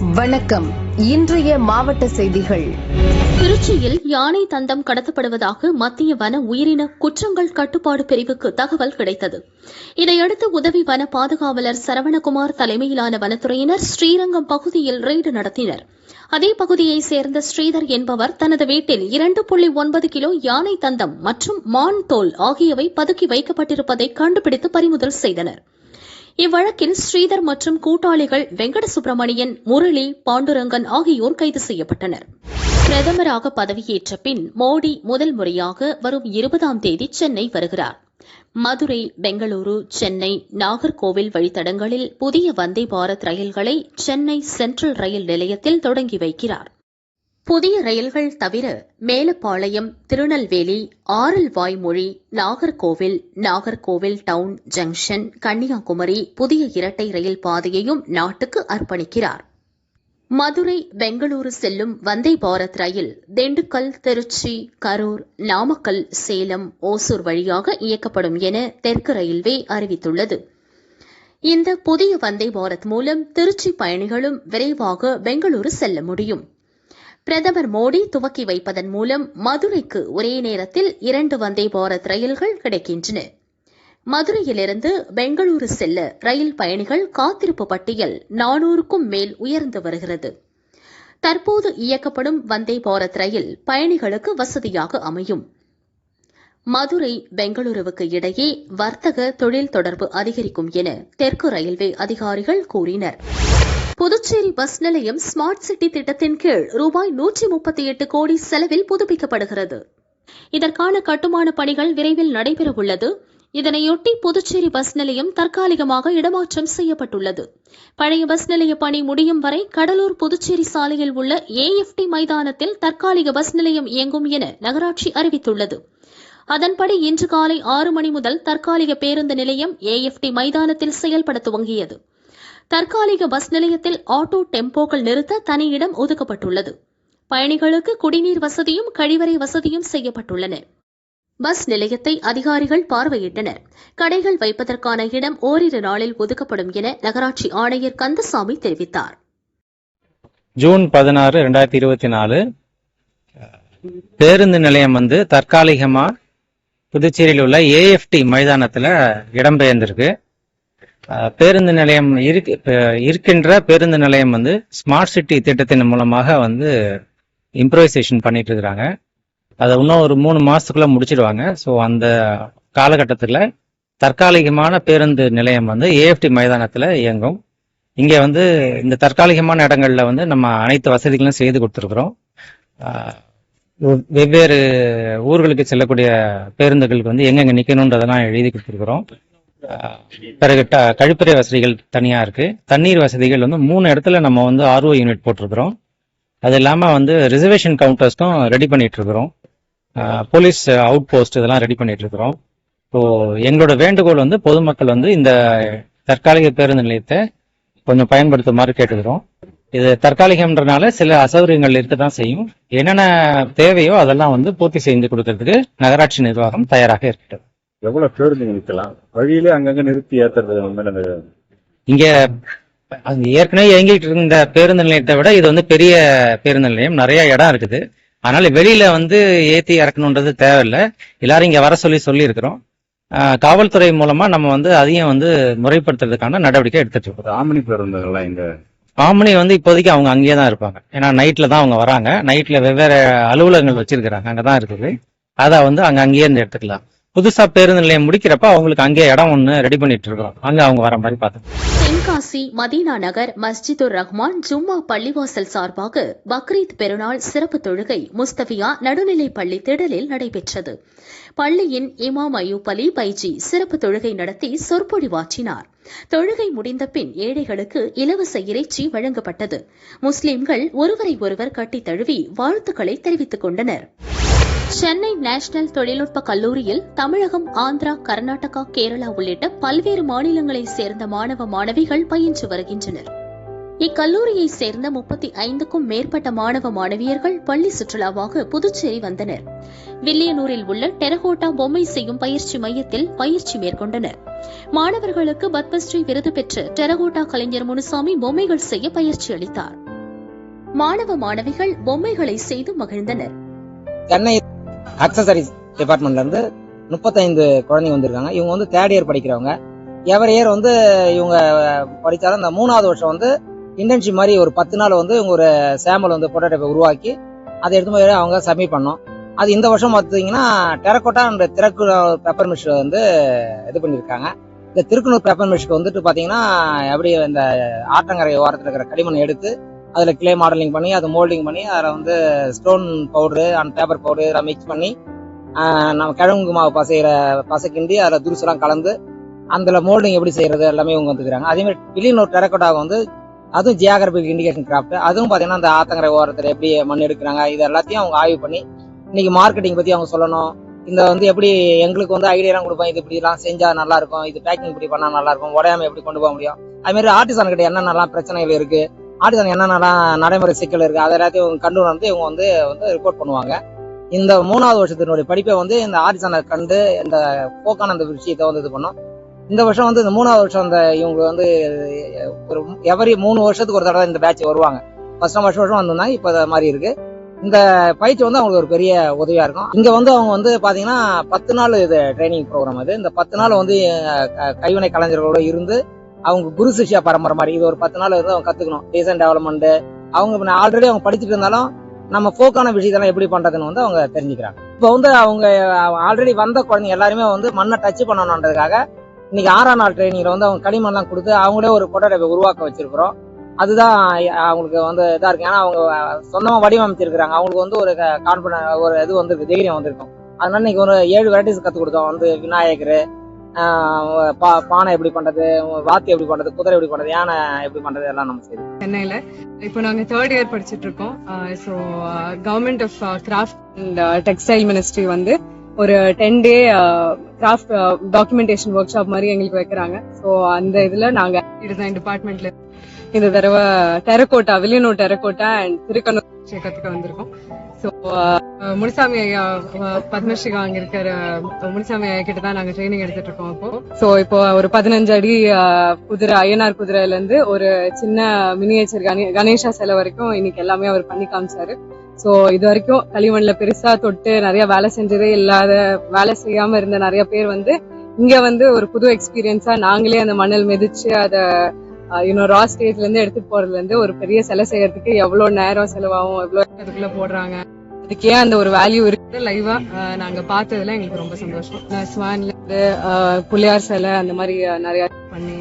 வணக்கம். இன்றைய மாவட்ட செய்திகள். திருச்சியில் யானை தந்தம் கடத்தப்படுவதாக மத்திய வன உயிரின குற்றங்கள் கட்டுப்பாடு பிரிவுக்கு தகவல் கிடைத்தது. இதையடுத்து உதவி வன பாதுகாவலர் சரவணகுமார் தலைமையிலான வனத்துறையினர் ஸ்ரீரங்கம் பகுதியில் ரெய்டு நடத்தினர். அதே பகுதியைச் சேர்ந்த ஸ்ரீதர் என்பவர் தனது வீட்டில் இரண்டு புள்ளி ஒன்பது கிலோ யானை தந்தம் மற்றும் மான் தோல் ஆகியவை பதுக்கி வைக்கப்பட்டிருப்பதை கண்டுபிடித்து பறிமுதல் செய்தனர். இவ்வழக்கில் ஸ்ரீதர் மற்றும் கூட்டாளிகள் வெங்கட சுப்பிரமணியன் முரளி பாண்டுரங்கன் ஆகியோர் கைது செய்யப்பட்டனர். பிரதமராக பதவியேற்ற பின் மோடி முதல் முறையாக வரும் இருபதாம் தேதி சென்னை வருகிறார். மதுரை பெங்களூரு சென்னை நாகர்கோவில் வழித்தடங்களில் புதிய வந்தே பாரத் ரயில்களை சென்னை சென்ட்ரல் ரயில் நிலையத்தில் தொடங்கி வைக்கிறார். புதிய ரயில்கள் தவிர மேலப்பாளையம் திருநெல்வேலி ஆரல்வாய்மொழி நாகர்கோவில் நாகர்கோவில் டவுன் ஜங்ஷன் கன்னியாகுமரி புதிய இரட்டை ரயில் பாதையையும் நாட்டுக்கு அர்ப்பணிக்கிறார். மதுரை பெங்களூரு செல்லும் வந்தே பாரத் ரயில் திண்டுக்கல் திருச்சி கரூர் நாமக்கல் சேலம் ஓசூர் வழியாக இயக்கப்படும் என தெற்கு ரயில்வே அறிவித்துள்ளது. இந்த புதிய வந்தே பாரத் மூலம் திருச்சி பயணிகளும் விரைவாக பெங்களூரு செல்ல முடியும். பிரதமர் மோடி துவக்கி வைப்பதன் மூலம் மதுரைக்கு ஒரே நேரத்தில் இரண்டு வந்தே பாரத் ரயில்கள் கிடைக்கின்றன. மதுரையிலிருந்து பெங்களூரு செல்ல ரயில் பயணிகள் காத்திருப்பு பட்டியல் நானூறுக்கும் மேல் உயர்ந்து வருகிறது. தற்போது இயக்கப்படும் வந்தே பாரத் ரயில் பயணிகளுக்கு வசதியாக அமையும். மதுரை பெங்களூருவுக்கு இடையே வர்த்தக தொழில் தொடர்பு அதிகரிக்கும் என தெற்கு ரயில்வே அதிகாரிகள் கூறினர். புதுச்சேரி பஸ் நிலையம் ஸ்மார்ட் சிட்டி திட்டத்தின் கீழ் ரூபாய் நூற்றி முப்பத்தி எட்டு கோடி செலவில் புதுப்பிக்கப்படுகிறது. இதற்கான கட்டுமான பணிகள் விரைவில் நடைபெறவுள்ளது. இதனையொட்டி புதுச்சேரி பஸ் நிலையம் தற்காலிகமாக இடமாற்றம் செய்யப்பட்டுள்ளது. பழைய பஸ் நிலைய பணி முடியும் வரை கடலூர் புதுச்சேரி சாலையில் உள்ள ஏஎஃப்டி மைதானத்தில் தற்காலிக பஸ் நிலையம் இயங்கும் என நகராட்சி அறிவித்துள்ளது. அதன்படி இன்று காலை ஆறு மணி முதல் தற்காலிக பேருந்து நிலையம் ஏஎஃப்டி மைதானத்தில் செயல்பட துவங்கியது. தற்காலிக பஸ் நிலையத்தில் ஆட்டோ டெம்போக்கள் நிறுத்த தனி இடம் ஒதுக்கப்பட்டுள்ளது. பயணிகளுக்கு குடிநீர் வசதியும் கழிவறை வசதியும் செய்யப்பட்டுள்ளன. பஸ் நிலையத்தை அதிகாரிகள் பார்வையிட்டனர். கடைகள் வைப்பதற்கான இடம் ஓரிரு நாளில் ஒதுக்கப்படும் என நகராட்சி ஆணையர் கந்தசாமி தெரிவித்தார். ஜூன் பதினாறு ரெண்டாயிரத்தி இருபத்தி நாலு. பேருந்து நிலையம் வந்து தற்காலிகமா புதுச்சேரியில் உள்ள ஏஎஃப்டி மைதானத்துல இடம்பெயர்ந்திருக்கு. பேருந்து நிலையம் இருக்கு இருக்கின்ற பேருந்து நிலையம் வந்து ஸ்மார்ட் சிட்டி திட்டத்தின் மூலமாக வந்து இம்ப்ரோவைசேஷன் பண்ணிட்டு இருக்கிறாங்க அதை இன்னும் ஒரு மூணு மாசத்துக்குள்ள முடிச்சிடுவாங்க. ஸோ அந்த காலகட்டத்தில் தற்காலிகமான பேருந்து நிலையம் வந்து ஏஎஃப்டி மைதானத்தில் இயங்கும். இங்கே வந்து இந்த தற்காலிகமான இடங்களில் வந்து நம்ம அனைத்து வசதிகளும் செய்து கொடுத்துருக்குறோம். வெவ்- வெவ்வேறு ஊர்களுக்கு செல்லக்கூடிய பேருந்துகளுக்கு வந்து எங்கெங்கே நிற்கணுன்றதெல்லாம் எழுதி கொடுத்துருக்குறோம். பிறகு கழிப்பறை வசதிகள் தனியாக இருக்குது தண்ணீர் வசதிகள் வந்து மூணு இடத்துல நம்ம வந்து ஆர்ஓ யூனிட் போட்டிருக்கிறோம். அது இல்லாமல் வந்து ரிசர்வேஷன் கவுண்டர்ஸ்க்கும் ரெடி பண்ணிகிட்ருக்குறோம் போலீஸ் அவுட் போஸ்ட் இதெல்லாம் ரெடி பண்ணிகிட்ருக்குறோம் இருக்கிறோம் ஸோ எங்களோட வேண்டுகோள் வந்து பொதுமக்கள் வந்து இந்த தற்காலிக பேருந்து நிலையத்தை கொஞ்சம் பயன்படுத்துமாறு கேட்டுக்கிறோம். இது தற்காலிகம்ன்றனால சில அசௌகரியங்கள் இருக்க தான் செய்யும். என்னென்ன தேவையோ அதெல்லாம் வந்து பூர்த்தி செஞ்சு கொடுக்கறதுக்கு நகராட்சி நிர்வாகம் தயாராக இருக்கிறது எவ்வளவு பேருந்து நிறுத்தலாம் வழியிலே அங்கங்க நிறுத்தி ஏத்துறது மேல அந்த இங்க அது ஏற்கனவே இயங்கிட்டு இருந்த பேருந்து நிலையத்தை விட இது வந்து பெரிய பேருந்து நிலையம். நிறைய இடம் இருக்குது. அதனால வெளியில வந்து ஏத்தி இறக்கணுன்றது தேவையில்லை. எல்லாரும் இங்க வர சொல்லி சொல்லி இருக்கிறோம் காவல்துறை மூலமா நம்ம வந்து அதையும் வந்து முறைப்படுத்துறதுக்கான நடவடிக்கை எடுத்துட்டு இருக்கோம். ஆமணி பேருந்துகள்லாம் இங்க ஆமணி வந்து இப்போதைக்கு அவங்க அங்கேயே தான் இருப்பாங்க. ஏன்னா நைட்ல தான் அவங்க வராங்க. நைட்ல வெவ்வேறு அலுவலகங்கள் வச்சிருக்கிறாங்க. அங்கதான் இருக்குது. அதை வந்து அங்க அங்கேயே இருந்து எடுத்துக்கலாம். புதுசா பேருந்து நிலையம் முடிக்கிறப்ப அவங்களுக்கு அங்கே இடம் ஒண்ணு ரெடி பண்ணிட்டு இருக்கோம் அங்க அவங்க வர மாதிரி பார்த்து தென்காசி மதீனா நகர் மஸ்ஜிதுர் ரஹ்மான் ஜும்மா பள்ளிவாசல் சார்பாக பக்ரீத் பெருநாள் சிறப்பு தொழுகை முஸ்தபியா நடுநிலைப் பள்ளி திடலில் நடைபெற்றது. பள்ளியின் இமாம் அயூப் அலி பைஜி சிறப்பு தொழுகை நடத்தி சொற்பொழிவாற்றினார் தொழுகை முடிந்த பின் ஏழைகளுக்கு இலவச இறைச்சி வழங்கப்பட்டது. முஸ்லிம்கள் ஒருவரை ஒருவர் கட்டித் தழுவி வாழ்த்துக்களை தெரிவித்துக் கொண்டனர். சென்னை நேஷனல் தொழில்நுட்ப கல்லூரியில் தமிழகம் ஆந்திரா கர்நாடகா கேரளா உள்ளிட்ட பல்வேறு மாநிலங்களைச் சேர்ந்த மாணவ மாணவிகள் பயின்று வருகின்றனர். இக்கல்லூரியைச் சேர்ந்த முப்பத்தி ஐந்துக்கும் மேற்பட்ட மாணவ மாணவியர்கள் பள்ளி சுற்றுலாவாக புதுச்சேரி வந்தனர். வில்லியனூரில் உள்ள டெரகோட்டா பொம்மை செய்யும் பயிற்சி மையத்தில் பயிற்சி மேற்கொண்டனர். மாணவர்களுக்கு பத்மஸ்ரீ விருது பெற்ற டெரகோட்டா கலைஞர் முனுசாமி பொம்மைகள் செய்ய பயிற்சி அளித்தார். மாணவ மாணவிகள் பொம்மைகளை செய்து மகிழ்ந்தனர். சென்னை அக்சசரிஸ் டிபார்ட்மெண்ட்ல இருந்து முப்பத்தைந்து குழந்தைங்க வந்திருக்காங்க. இவங்க வந்து தேர்ட் இயர் படிக்கிறவங்க. எவரி இயர் வந்து இவங்க படித்தாலும் இந்த மூணாவது வருஷம் வந்து இன்டர்ன்ஷிப் மாதிரி ஒரு பத்து நாள் வந்து இவங்க ஒரு சாம்பிள் வந்து போட்டோடைப்பை உருவாக்கி அதை எடுத்து போய் அவங்க சப்மிட் பண்ணோம். அது இந்த வருஷம் பார்த்தீங்கன்னா டெரக்கோட்டா அண்ட் திறக்குறூர் பெப்பர் மிஷ் வந்து இது பண்ணியிருக்காங்க இந்த திருக்குனூர் பெப்பர் மிஷ்க்கு வந்துட்டு பார்த்தீங்கன்னா எப்படி இந்த ஆற்றங்கரை ஓரத்தில் இருக்கிற களிமண் எடுத்து அதில் கிளே மாடலிங் பண்ணி அதை மோல்டிங் பண்ணி அதில் வந்து stone powder and paper powder இதெல்லாம் மிக்ஸ் பண்ணி நம்ம கிழங்கு மாவு பசைகிற பசை கிண்டி அதில் துருசுலாம் கலந்து அதில் மோல்டிங் எப்படி செய்யறது எல்லாமே இவங்க வந்துக்கிறாங்க. அதேமாதிரி மாதிரி ஒரு டெரக்கோட்டாவை வந்து அதுவும் ஜியாகிரபிக் இண்டிகேஷன் கிராஃப்ட் அதுவும் பார்த்தீங்கன்னா அந்த ஆத்தங்கரை ஓரத்தில் எப்படி மண் எடுக்கிறாங்க இது எல்லாத்தையும் அவங்க ஆய்வு பண்ணி இன்னைக்கு மார்க்கெட்டிங் பற்றி அவங்க சொல்லணும். இந்த வந்து எப்படி எங்களுக்கு வந்து ஐடியாலாம் கொடுப்போம் இது இப்படிலாம் செஞ்சால் நல்லா இருக்கும் இது பேக்கிங் இப்படி பண்ணால் நல்லா இருக்கும் உடையாம எப்படி கொண்டு போக முடியும்? அதுமாரி மாதிரி ஆர்டிசன் கிட்ட என்னென்னலாம் பிரச்சனைகள் இருக்குது ஆர்டிசன் என்னென்ன நடைமுறை சிக்கல் இருக்கு அதை எல்லாத்தையும் இவங்க கண்டு உணர்ந்து இவங்க வந்து வந்து ரிப்போர்ட் பண்ணுவாங்க. இந்த மூணாவது வருஷத்தினுடைய படிப்பை வந்து இந்த ஆர்டிசனை கண்டு இந்த போக்கான அந்த விஷயத்தை வந்து இது பண்ணோம். இந்த வருஷம் வந்து இந்த மூணாவது வருஷம் அந்த இவங்க வந்து ஒரு எவரி மூணு வருஷத்துக்கு ஒரு தடவை இந்த பேட்ச் வருவாங்க. ஃபர்ஸ்ட் வருஷம் வருஷம் வந்திருந்தாங்க இப்போ அது மாதிரி இருக்கு. இந்த பயிற்சி வந்து அவங்களுக்கு ஒரு பெரிய உதவியா இருக்கும். இங்க வந்து அவங்க வந்து பாத்தீங்கன்னா பத்து நாள் இது ட்ரைனிங் ப்ரோக்ராம் அது. இந்த பத்து நாள் வந்து கைவினை கலைஞர்களோட இருந்து அவங்க குரு சிஷ்யா பரம்பரை மாதிரி. இது ஒரு பத்து நாள் இருந்து அவங்க கத்துக்கணும். டிசைன் டெவலப்மெண்ட் அவங்க ஆல்ரெடி அவங்க படிச்சுட்டு இருந்தாலும் நம்ம ஃபோக்கான விஷயத்தெல்லாம் எப்படி பண்றதுன்னு வந்து அவங்க தெரிஞ்சுக்கிறாங்க. இப்போ வந்து அவங்க ஆல்ரெடி வந்த குழந்தைங்க எல்லாருமே வந்து மண்ணை டச் பண்ணணுன்றதுக்காக இன்னைக்கு ஆறாம் நாள் ட்ரைனிங்ல வந்து அவங்க களிமண்லாம் கொடுத்து அவங்களே ஒரு கொட்டடை உருவாக்க வச்சிருக்கிறோம். அதுதான் அவங்களுக்கு வந்து இதா இருக்கு. ஏன்னா அவங்க சொந்தமா வடிவமைச்சிருக்கிறாங்க. அவங்களுக்கு வந்து ஒரு கான்ஃபிடன்ஸ் ஒரு இது வந்திருக்கு தைரியம் வந்திருக்கும். அதனால இன்னைக்கு ஒரு ஏழு வெரைட்டிஸ் கத்து கொடுத்தோம். வந்து விநாயகர் பா- பானை எப்படி பண்றது வாத்தி எப்படி பண்றது குதிரை எப்படி பண்றது யானை எப்படி பண்றது எல்லாம் நம்ம செய்யறோம் சென்னையில இப்போ நாங்க தேர்ட் இயர் படிச்சிட்டு இருக்கோம். So government of craft and textile ministry வந்து ஒரு ten day craft documentation workshop மாதிரி எங்களுக்கு வைக்கிறாங்க. ஸோ அந்த இதுல நாங்க டிசைன் டிபார்ட்மெண்ட்ல இந்த தடவை terracotta Villianur terracotta and Thirukkanur கத்துக்க வந்திருக்கோம். ஸோ முனிசாமி uh, uh, ஐயா uh, பத்மஸ்ரீ அங்க இருக்கிற முனிசாமி ஐயா கிட்ட தான் நாங்க ட்ரைனிங் எடுத்துட்டு இருக்கோம் இப்போ ஸோ இப்போ ஒரு பதினஞ்சு அடி குதிரை ஐயனார் குதிரையில இருந்து ஒரு சின்ன மினியேச்சர் கணே கணேஷா சிலை வரைக்கும் இன்னைக்கு எல்லாமே அவர் பண்ணி காமிச்சாரு. ஸோ இது வரைக்கும் களிமண்ல பெருசா தொட்டு நிறைய வேலை செஞ்சதே இல்லாத வேலை செய்யாம இருந்த நிறைய பேர் வந்து இங்க வந்து ஒரு புது எக்ஸ்பீரியன்ஸா நாங்களே அந்த மணல் மிதிச்சு அதை யூனோ ரா ஸ்டேஜ்ல இருந்து எடுத்துட்டு போறதுல இருந்து ஒரு பெரிய சிலை செய்யறதுக்கு எவ்வளவு நேரம் செலவாகும் எவ்வளவு அதுக்குள்ள போடுறாங்க. அதுக்கே அந்த ஒரு வேல்யூ இருக்கு லைவா நாங்க பார்த்ததுல எங்களுக்கு ரொம்ப சந்தோஷம். ஸ்வான்ல இருந்து புள்ளியார் சிலை அந்த மாதிரி நிறைய பண்ணி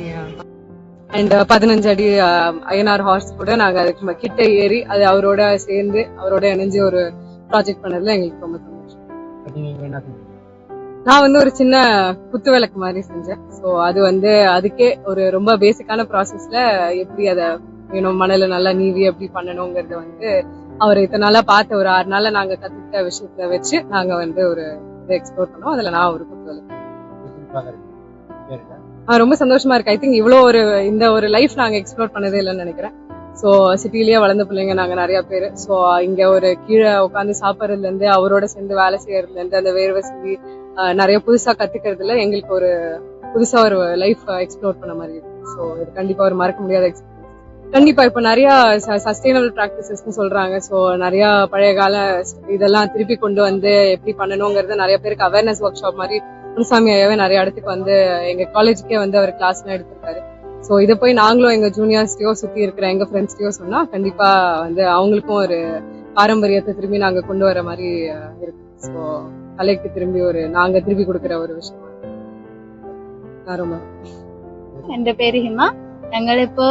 அண்ட் பதினஞ்சு அடி ஐஎன்ஆர் ஐயனார் ஹார்ஸ் கூட நாங்க அதுக்கு கிட்ட ஏறி அது அவரோட சேர்ந்து அவரோட இணைஞ்சு ஒரு ப்ராஜெக்ட் பண்ணதுல எங்களுக்கு ரொம்ப சந்தோஷம். நான் வந்து ஒரு சின்ன குத்து விளக்கு மாதிரி செஞ்சேன். ஸோ அது வந்து அதுக்கே ஒரு ரொம்ப பேசிக்கான ப்ராசஸ்ல எப்படி அதை வேணும் மணல நல்லா நீவி எப்படி பண்ணணுங்கிறத வந்து அவர் இத்தனை நாளா பார்த்த ஒரு ஆறு நாள்ல நாங்க கத்துக்கிட்ட விஷயத்த வச்சு நாங்க வந்து ஒரு இதை எக்ஸ்ப்ளோர் பண்ணோம். அதுல நான் ஒரு குத்து விளக்கு. ரொம்ப சந்தோஷமா இருக்கு. ஐ திங்க் இவ்வளோ ஒரு இந்த ஒரு லைஃப் நாங்க எக்ஸ்ப்ளோர் பண்ணதே இல்லைன்னு நினைக்கிறேன். ஸோ சிட்டிலேயே வளர்ந்த பிள்ளைங்க நாங்க நிறைய பேர். ஸோ இங்க ஒரு கீழே உட்காந்து சாப்பிட்றதுலேருந்து அவரோட சேர்ந்து வேலை செய்யறதுல இருந்து அந்த வேர்வை செஞ்சு நிறைய புதுசா கற்றுக்கிறதுல எங்களுக்கு ஒரு புதுசா ஒரு லைஃப் எக்ஸ்ப்ளோர் பண்ண மாதிரி இருக்கு. ஸோ இது கண்டிப்பா ஒரு மறக்க முடியாத எக்ஸ்பீரியன்ஸ் கண்டிப்பா இப்ப நிறைய சஸ்டைனபிள் ப்ராக்டிசஸ்னு சொல்றாங்க. ஸோ நிறைய பழைய கால இதெல்லாம் திருப்பி கொண்டு வந்து எப்படி பண்ணணுங்கிறது நிறைய பேருக்கு அவேர்னஸ் ஒர்க் ஷாப் மாதிரி முனுசாமி ஐயாவே நிறைய இடத்துக்கு வந்து எங்க காலேஜுக்கே வந்து அவர் கிளாஸ்லாம் எடுத்திருக்காரு. ஸோ இதை போய் நாங்களும் எங்க ஜூனியர்ஸ்டையோ சுத்தி இருக்கிற எங்க ஃப்ரெண்ட்ஸ்டையோ சொன்னா கண்டிப்பா வந்து அவங்களுக்கும் ஒரு பாரம்பரியத்தை திரும்பி நாங்க கொண்டு வர மாதிரி அஹ், இருக்கு ஸோ கலைக்கு திரும்பி ஒரு நாங்க திருப்பி கொடுக்குற ഒരു விஷயம் நான் ரொம்ப എന്റെ പേര് ഹിമ ഞങ്ങളിപ്പോ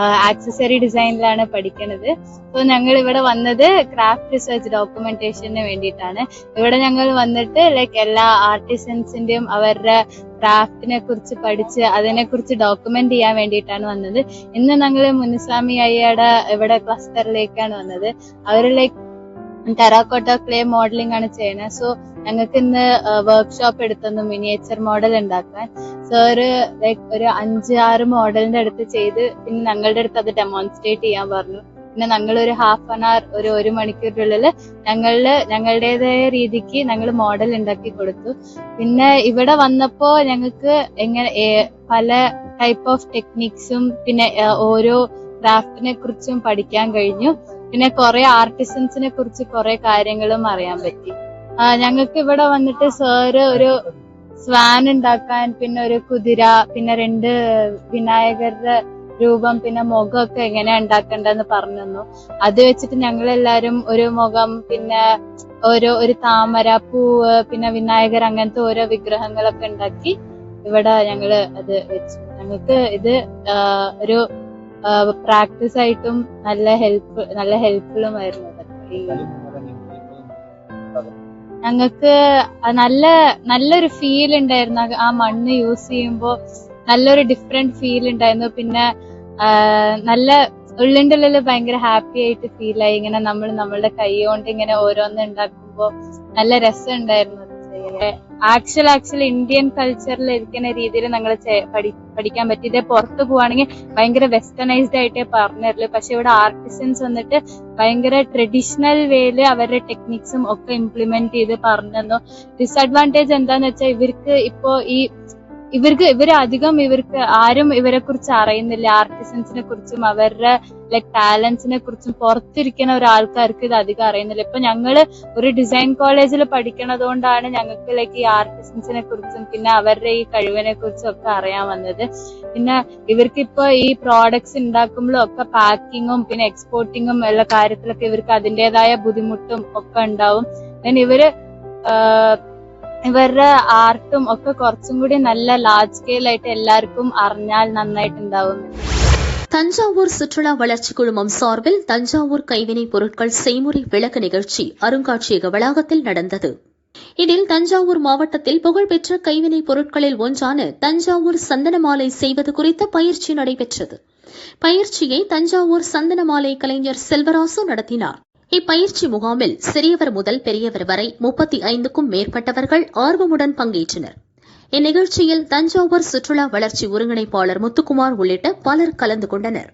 ആക്സസറി ഡിസൈനിലാണ് പഠിക്കുന്നത് സോ ഞങ്ങൾ ഇവിടെ വന്നത് ക്രാഫ്റ്റ് റിസർച്ച് ഡോക്യുമെന്റേഷന് വേണ്ടിയിട്ടാണ്. ഇവിടെ ഞങ്ങൾ വന്നിട്ട് ലൈക്ക് എല്ലാ ആർട്ടിസൻസിന്റെയും അവരുടെ ക്രാഫ്റ്റിനെ കുറിച്ച് പഠിച്ച് അതിനെ കുറിച്ച് ഡോക്യുമെന്റ് ചെയ്യാൻ വേണ്ടിയിട്ടാണ് വന്നത്. ഇന്ന് ഞങ്ങൾ മുനുസ്വാമി അയ്യയുടെ ഇവിടെ ക്ലസ്റ്ററിലേക്കാണ് വന്നത്. അവർ ലൈക്ക് ടെറാക്കോട്ട ക്ലേ മോഡലിംഗ് ആണ് ചെയ്യുന്നത് സോ ഞങ്ങൾക്ക് ഇന്ന് വർക്ക്ഷോപ്പ് എടുത്തു മിനിയേച്ചർ മോഡൽ ഉണ്ടാക്കാൻ. സോ ഒരു ലൈക്ക് ഒരു അഞ്ച് ആറ് മോഡലിന്റെ അടുത്ത് ചെയ്ത് പിന്നെ ഞങ്ങളുടെ അടുത്ത് അത് ഡെമോൺസ്ട്രേറ്റ് ചെയ്യാൻ പറഞ്ഞു. പിന്നെ ഞങ്ങൾ ഒരു ഹാഫ് ആൻ അവർ ഒരു ഒരു മണിക്കൂറിനുള്ളിൽ ഞങ്ങളിൽ ഞങ്ങളുടേതായ രീതിക്ക് ഞങ്ങൾ മോഡൽ ഉണ്ടാക്കി കൊടുത്തു. പിന്നെ ഇവിടെ വന്നപ്പോ ഞങ്ങൾക്ക് എങ്ങനെ പല ടൈപ്പ് ഓഫ് ടെക്നിക്സും പിന്നെ ഓരോ ക്രാഫ്റ്റിനെ കുറിച്ചും പഠിക്കാൻ കഴിഞ്ഞു. പിന്നെ കുറെ ആർട്ടിസൻസിനെ കുറിച്ച് കുറെ കാര്യങ്ങളും അറിയാൻ പറ്റി. ഞങ്ങൾക്ക് ഇവിടെ വന്നിട്ട് സാറ് ഒരു സ്വാൻ ഉണ്ടാക്കാൻ പിന്നെ ഒരു കുതിര പിന്നെ രണ്ട് വിനായകരുടെ രൂപം പിന്നെ മുഖമൊക്കെ എങ്ങനെ ഉണ്ടാക്കേണ്ടതെന്ന് പറഞ്ഞു തന്നു. അത് വെച്ചിട്ട് ഞങ്ങൾ എല്ലാരും ഒരു മുഖം പിന്നെ ഓരോ ഒരു താമര പൂവ് പിന്നെ വിനായകർ അങ്ങനത്തെ ഓരോ വിഗ്രഹങ്ങളൊക്കെ ഉണ്ടാക്കി ഇവിടെ ഞങ്ങൾ അത് വെച്ചു. ഞങ്ങൾക്ക് ഇത് ഒരു പ്രാക്ടീസ് ആയിട്ടും നല്ല ഹെൽപ്പ് നല്ല ഹെൽപ്ഫുള്ളും ആയിരുന്നു ഇതൊക്കെ. ഞങ്ങൾക്ക് നല്ല നല്ലൊരു ഫീൽ ഉണ്ടായിരുന്നു. ആ- ആ മണ്ണ് യൂസ് ചെയ്യുമ്പോൾ നല്ലൊരു ഡിഫറെന്റ് ഫീൽ ഉണ്ടായിരുന്നു. പിന്നെ നല്ല ഉള്ളിന്റെ ഉള്ളിൽ ഭയങ്കര ഹാപ്പി ആയിട്ട് ഫീൽ ആയി. ഇങ്ങനെ നമ്മൾ നമ്മളുടെ കൈ കൊണ്ട് ഇങ്ങനെ ഓരോന്ന് ഉണ്ടാക്കുമ്പോൾ നല്ല രസം ഉണ്ടായിരുന്നു ആക്ച്വൽ ആക്ച്വൽ ഇന്ത്യൻ കൾച്ചറിൽ ഇരിക്കുന്ന രീതിയിൽ ഞങ്ങൾ പഠിക്കാൻ പറ്റി. ഇതേ പുറത്ത് പോവാണെങ്കിൽ ഭയങ്കര വെസ്റ്റേണൈസ്ഡ് ആയിട്ടേ പറഞ്ഞുതരുള്ളൂ പക്ഷെ ഇവിടെ ആർട്ടിസൻസ് വന്നിട്ട് ഭയങ്കര ട്രഡീഷണൽ വേയിൽ അവരുടെ ടെക്നിക്സും ഒക്കെ ഇംപ്ലിമെന്റ് ചെയ്ത് പറഞ്ഞു തന്നു ഡിസഡ്വാന്റേജ് എന്താന്ന് വെച്ചാൽ ഇവർക്ക് ഇപ്പോ ഈ ഇവർക്ക് ഇവരധികം ഇവർക്ക് ആരും ഇവരെ കുറിച്ച് അറിയുന്നില്ല. ആർട്ടിസൻസിനെ കുറിച്ചും അവരുടെ ലൈക് ടാലൻസിനെ കുറിച്ചും പുറത്തിരിക്കുന്ന ഒരാൾക്കാർക്ക് ഇത് അധികം അറിയുന്നില്ല. ഇപ്പൊ ഞങ്ങൾ ഒരു ഡിസൈൻ കോളേജിൽ പഠിക്കണത് കൊണ്ടാണ് ഞങ്ങൾക്ക് ലൈക്ക് ഈ ആർട്ടിസൻസിനെ കുറിച്ചും പിന്നെ അവരുടെ ഈ കഴിവിനെ കുറിച്ചും ഒക്കെ അറിയാൻ വന്നത്. പിന്നെ ഇവർക്ക് ഇപ്പൊ ഈ പ്രോഡക്ട്സ് ഉണ്ടാക്കുമ്പോഴും ഒക്കെ പാക്കിങ്ങും പിന്നെ എക്സ്പോർട്ടിങ്ങും എല്ലാ കാര്യത്തിലൊക്കെ ഇവർക്ക് അതിന്റെതായ ബുദ്ധിമുട്ടും ഒക്കെ ഉണ്ടാവും. Then ഇവർ ഇവരുടെ ആർട്ടും ഒക്കെ കുറച്ചും കൂടി നല്ല ലാർജ് സ്കെയിൽ ആയിട്ട് എല്ലാവർക്കും അറിഞ്ഞാൽ നന്നായിട്ടുണ്ടാവും தஞ்சாவூர் சுற்றுலா வளர்ச்சி குழுமம் சார்பில் தஞ்சாவூர் கைவினைப் பொருட்கள் செய்முறை விளக்க நிகழ்ச்சி அருங்காட்சியக வளாகத்தில் நடந்தது இதில் தஞ்சாவூர் மாவட்டத்தில் புகழ்பெற்ற கைவினைப் பொருட்களில் ஒன்றான தஞ்சாவூர் சந்தனமாலை செய்வது குறித்த பயிற்சி நடைபெற்றது பயிற்சியை தஞ்சாவூர் சந்தனமாலை கலைஞர் செல்வராசு நடத்தினார் இப்பயிற்சி முகாமில் சிறியவர் முதல் பெரியவர் வரை முப்பத்தி ஐந்துக்கும் மேற்பட்டவர்கள் ஆர்வமுடன் பங்கேற்றனர். இந்நிகழ்ச்சியில் தஞ்சாவூர் சுற்றுலா வளர்ச்சி ஒருங்கிணைப்பாளர் முத்துக்குமார் உள்ளிட்ட பலர் கலந்து கொண்டனர்.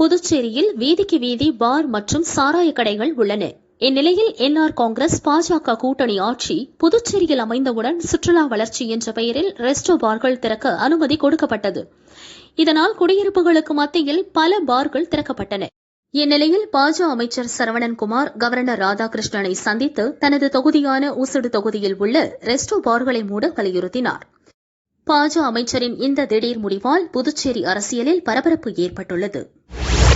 புதுச்சேரியில் வீதிக்கு வீதி பார் மற்றும் சாராய கடைகள் உள்ளன. இந்நிலையில் என்ஆர் காங்கிரஸ் பாஜக கூட்டணி ஆட்சி புதுச்சேரியில் அமைந்தவுடன் சுற்றுலா வளர்ச்சி என்ற பெயரில் ரெஸ்டோ பார்கள் திறக்க அனுமதி கொடுக்கப்பட்டது. இதனால் குடியிருப்புகளுக்கு மத்தியில் பல பார்கள் திறக்கப்பட்டன. இந்நிலையில் பாஜ அமைச்சர் சரவணன்குமார் கவர்னர் ராதாகிருஷ்ணனை சந்தித்து தனது தொகுதியான ஊசுடு தொகுதியில் உள்ள ரெஸ்டோ பார்களை மூட வலியுறுத்தினார். பாஜ அமைச்சரின் இந்த திடீர் முடிவால் புதுச்சேரி அரசியலில் பரபரப்பு ஏற்பட்டுள்ளது.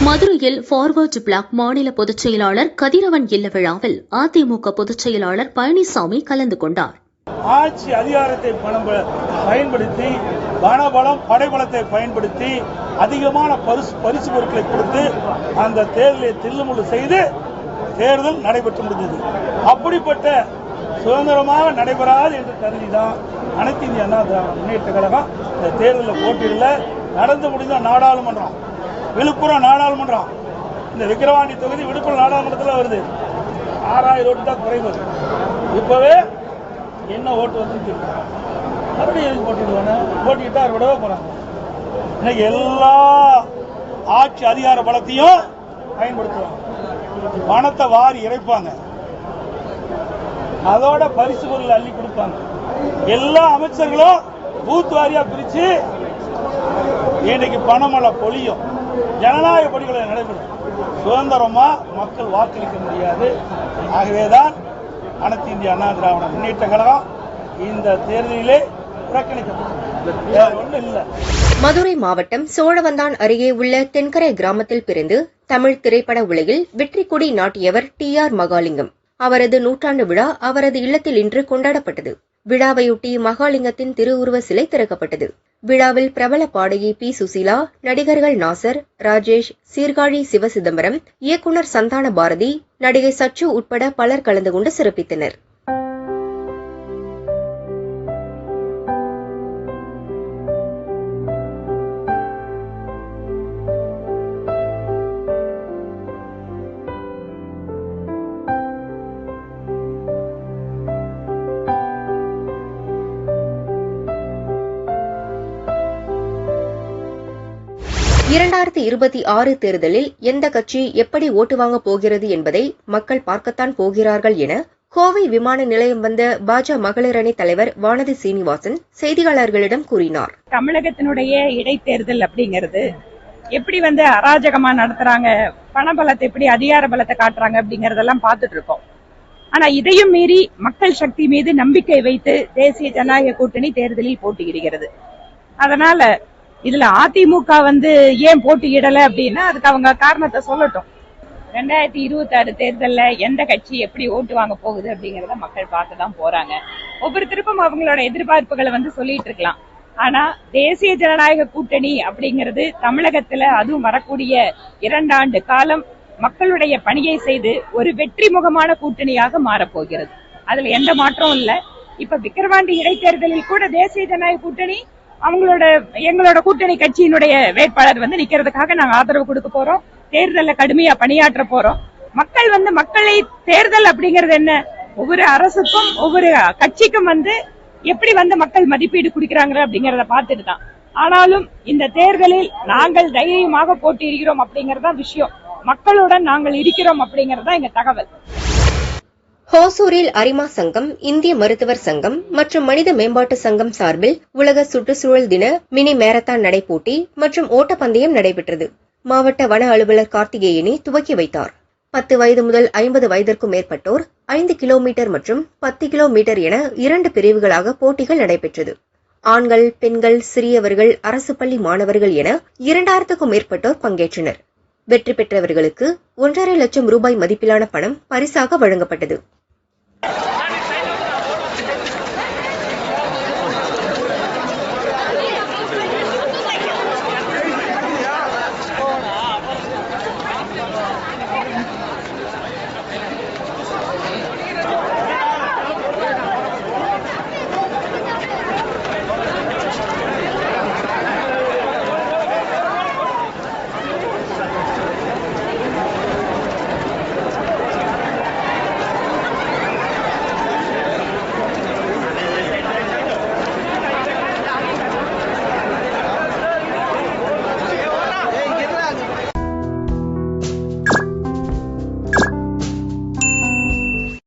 மதுரையில் ஃபார்வர்டு பிளாக் மாநில பொதுச் செயலாளர் கதிரவன் இல்ல விழாவில் அதிமுக பொதுச் செயலாளர் பழனிசாமி கலந்து கொண்டார். ஆட்சி அதிகாரத்தை பயன்படுத்தி பணபலம் படைபலத்தை பயன்படுத்தி அதிகமான பரிசு பரிசு பொருட்களை கொடுத்து அந்த தேர்தலை தில்லுமுள்ளு செய்து தேர்தல் நடைபெற்று முடிந்தது. அப்படிப்பட்ட சுதந்திரமாக நடைபெறாது என்று கருதிதான் அனைத்து இந்திய அண்ணா முன்னேற்ற கழகம் இந்த தேர்தலில் போட்டியிடல. நடந்து முடிந்த நாடாளுமன்றம் விழுப்புரம் நாடாளுமன்றம். இந்த விக்கிரவாண்டி தொகுதி விழுப்புரம் நாடாளுமன்றத்தில் வருது. ஆறாயிரம் ஓட்டு தான் குறைவு. இப்போவே என்ன ஓட்டு வந்து மறுபடியும் எதுக்கு போட்டிடுவானே போட்டிக்கிட்டா விடவே போகிறாங்க இன்னைக்கு எல்லா ஆட்சி அதிகார பலத்தையும் பயன்படுத்துவாங்க. பணத்தை வாரி இறைப்பாங்க. அதோட பரிசு பொருள் அள்ளி கொடுப்பாங்க. எல்லா அமைச்சர்களும் பூத் வாரியா பிரிச்சு இன்னைக்கு பணமழை பொழியும். ஜனநாயக படிகளை நடைபெறும். சுதந்திரமா மக்கள் வாக்களிக்க முடியாது. ஆகவேதான் அனைத்து இந்திய அண்ணா திராவிட முன்னேற்ற கழகம் இந்த தேர்தலிலே மதுரை மாவட்டம் சோழவந்தான் அருகே உள்ள தென்கரை கிராமத்தில் பிறந்து தமிழ் திரைப்பட உலகில் வெற்றி கொடி நாட்டியவர் டி ஆர் மகாலிங்கம். அவரது நூற்றாண்டு விழா அவரது இல்லத்தில் இன்று கொண்டாடப்பட்டது. விழாவையொட்டி மகாலிங்கத்தின் திருவுருவ சிலை திறக்கப்பட்டது. விழாவில் பிரபல பாடகி பி. சுசீலா நடிகர்கள் நாசர் ராஜேஷ் சீர்காழி சிவசிதம்பரம் இயக்குனர் சந்தான பாரதி நடிகை சச்சு உட்பட பலர் கலந்து கொண்டு சிறப்பித்தனர். இரண்டாயிரத்தி இருபத்தி ஆறு தேர்தலில் எந்த கட்சி எப்படி ஓட்டு வாங்கப் போகிறது என்பதை மக்கள் பார்க்கத்தான் போகிறார்கள் என கோவை விமான நிலையம் வந்த பாஜ மகளிர் அணி தலைவர் வானதி சீனிவாசன் செய்தியாளர்களிடம் கூறினார். தமிழகத்தினுடைய இடைத்தேர்தல் அப்படிங்கிறது எப்படி வந்து அராஜகமா நடத்துறாங்க பணபலத்தை எப்படி அதிகார பலத்தை காட்டுறாங்க அப்படிங்கறதெல்லாம் பார்த்துட்டு இருக்கோம். ஆனா இதையும் மீறி மக்கள் சக்தி மீது நம்பிக்கை வைத்து தேசிய ஜனநாயக கூட்டணி தேர்தலில் போட்டியிடுகிறது. அதனால இதுல அதிமுக வந்து ஏன் போட்டியிடல அப்படின்னா அதுக்கு அவங்க காரணத்தை சொல்லட்டும். ரெண்டாயிரத்தி இருபத்தி ஆறு தேர்தல்ல எந்த கட்சி எப்படி ஓட்டு வாங்க போகுது அப்படிங்கறத மக்கள் பார்க்க தான் போறாங்க ஒவ்வொருத்தருக்கும் அவங்களோட எதிர்பார்ப்புகளை வந்து சொல்லிட்டு இருக்கலாம். ஆனா தேசிய ஜனநாயக கூட்டணி அப்படிங்கிறது தமிழகத்துல அதுவும் வரக்கூடிய இரண்டாண்டு காலம் மக்களுடைய பணியை செய்து ஒரு வெற்றி முகமான கூட்டணியாக மாறப்போகிறது. அதுல எந்த மாற்றமும் இல்ல. இப்ப விக்கிரவாண்டி இடைத்தேர்தலில் கூட தேசிய ஜனநாயக கூட்டணி அவங்களோட எங்களோட கூட்டணி கட்சியினுடைய வேட்பாளர் வந்து நிக்கிறதுக்காக நாங்க ஆதரவு கொடுக்க போறோம். தேர்தல்ல கடுமையா பணியாற்ற போறோம். மக்கள் வந்து மக்களை தேர்தல் அப்படிங்கிறது என்ன? ஒவ்வொரு அரசுக்கும் ஒவ்வொரு கட்சிக்கும் வந்து எப்படி வந்து மக்கள் மதிப்பீடு குடிக்கிறாங்க அப்படிங்கறத பார்த்துட்டு தான். ஆனாலும் இந்த தேர்தலில் நாங்கள் தைரியமாக போட்டியிடுகிறோம் அப்படிங்கறதா விஷயம். மக்களுடன் நாங்கள் இருக்கிறோம் அப்படிங்கறதா எங்க தகவல். ஹோசூரில் அரிமா சங்கம் இந்திய மருத்துவர் சங்கம் மற்றும் மனித மேம்பாட்டு சங்கம் சார்பில் உலக சுற்றுச்சூழல் தின மினி மேரத்தான் நடைபோட்டி மற்றும் ஓட்டப்பந்தயம் நடைபெற்றது. மாவட்ட வன அலுவலர் கார்த்திகேயனி துவக்கி வைத்தார். பத்து வயது முதல் ஐம்பது வயதிற்கும் மேற்பட்டோர் ஐந்து கிலோமீட்டர் மற்றும் பத்து கிலோமீட்டர் என இரண்டு பிரிவுகளாக போட்டிகள் நடைபெற்றது. ஆண்கள் பெண்கள் சிறியவர்கள் அரசு பள்ளி மாணவர்கள் என இரண்டாயிரத்துக்கும் மேற்பட்டோர் பங்கேற்றனர். வெற்றி பெற்றவர்களுக்கு ஒன்றரை லட்சம் ரூபாய் மதிப்பிலான பணம் பரிசாக வழங்கப்பட்டது.